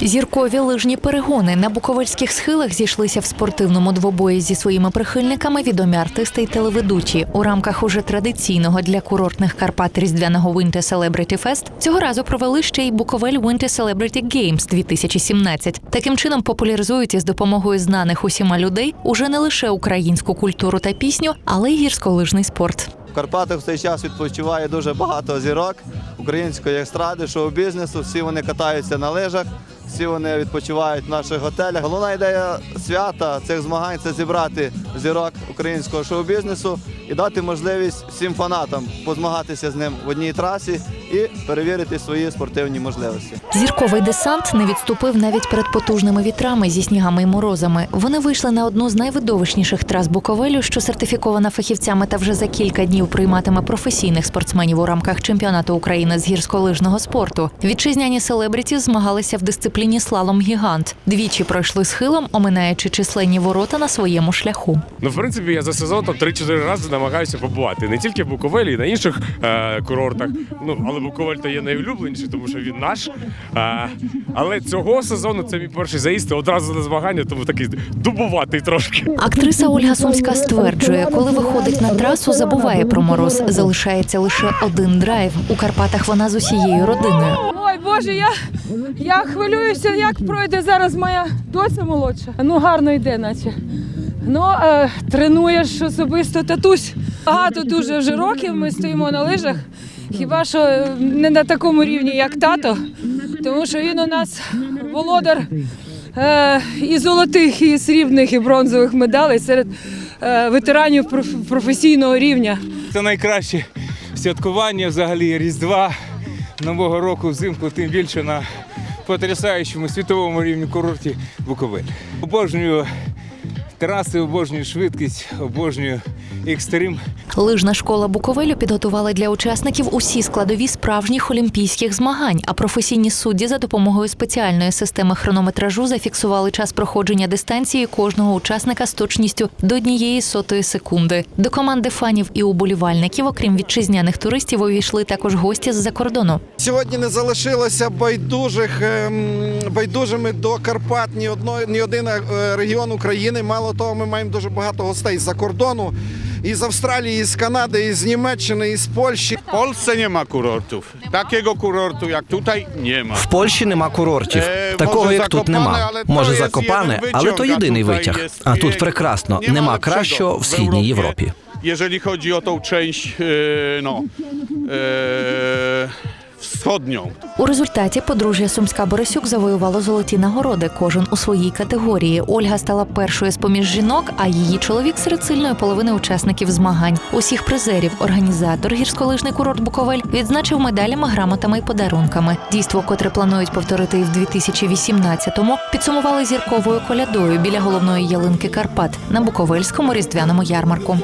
Зіркові лижні перегони на буковельських схилах зійшлися в спортивному двобої зі своїми прихильниками відомі артисти й телеведучі. У рамках уже традиційного для курортних Карпат різдвяного Winter Celebrity Fest цього разу провели ще й Буковель Winter Celebrity Games 2017. Таким чином популяризують із допомогою знаних усіма людей уже не лише українську культуру та пісню, але й гірськолижний спорт. В Карпатах в цей час відпочиває дуже багато зірок української естради, шоу-бізнесу. Всі вони катаються на лижах, всі вони відпочивають в наших готелях. Головна ідея свята цих змагань це зібрати зірок українського шоу-бізнесу і дати можливість всім фанатам позмагатися з ним в одній трасі і перевірити свої спортивні можливості. Зірковий десант не відступив навіть перед потужними вітрами зі снігами й морозами. Вони вийшли на одну з найвидовищніших трас Буковелю, що сертифікована фахівцями та вже за кілька днів прийматиме професійних спортсменів у рамках чемпіонату України з гірськолижного спорту. Вітчизняні селебріті змагалися в дисципліні слалом гігант. Двічі пройшли схилом, оминаючи численні ворота на своєму шляху. Ну, в принципі, я за сезон там 3-4 рази намагаюся побувати. Не тільки в Буковелі, і на інших е, курортах. Ну, але Буковель то є найулюбленіший, тому що він наш. Е, але цього сезону це мій перший заїзд одразу на змагання, тому такий дубуватий трошки. Актриса Ольга Сумська стверджує, коли виходить на трасу, забуває про мороз. Залишається лише один драйв. У Карпатах вона з усією родиною. Ой, Боже, я, я хвилююся, як пройде зараз моя доця молодша. Ну, гарно йде, наче. Ну, е, тренуєш особисто татусь. Багато дуже вже років ми стоїмо на лижах. Хіба що е, не на такому рівні, як тато, тому що він у нас володар е, і золотих, і срібних, і бронзових медалей серед е, ветеранів проф- професійного рівня. Це найкраще святкування взагалі Різдва, Нового року взимку, тим більше на потрясаючому світовому рівні курорті Буковель. Обожнюю траси, обожнюю швидкість, обожнюю екстрим. Лижна школа Буковелю підготувала для учасників усі складові справжніх олімпійських змагань. А професійні судді за допомогою спеціальної системи хронометражу зафіксували час проходження дистанції кожного учасника з точністю до однієї сотої секунди. До команди фанів і уболівальників, окрім вітчизняних туристів, увійшли також гості з-за кордону. Сьогодні не залишилося байдужих ем, байдужими до Карпат ні одно, ні один е, регіон України. Мало того, ми маємо дуже багато гостей з-за кордону. Із Австралії, з Канади, із Німеччини, із Польщі. В Polsce nie ma kurortów. Takiego kurortu jak tutaj nie ma. В Польщі нема курортів. Е, Такого може, як тут Закопане, нема. але то Може є закопане, але то витяг, єдиний тут витяг. є А тут прекрасно. Nie ma Нема lepszego кращого в східній Європі. Jeżeli chodzi o tą część e, no, e, wschodnią. У результаті подружжя Сумська Борисюк завоювало золоті нагороди, кожен у своїй категорії. Ольга стала першою з поміж жінок, а її чоловік серед сильної половини учасників змагань. Усіх призерів організатор гірськолижний курорт Буковель відзначив медалями, грамотами і подарунками. Дійство, котре планують повторити і в 2018-му, підсумували зірковою колядою біля головної ялинки Карпат на Буковельському різдвяному ярмарку.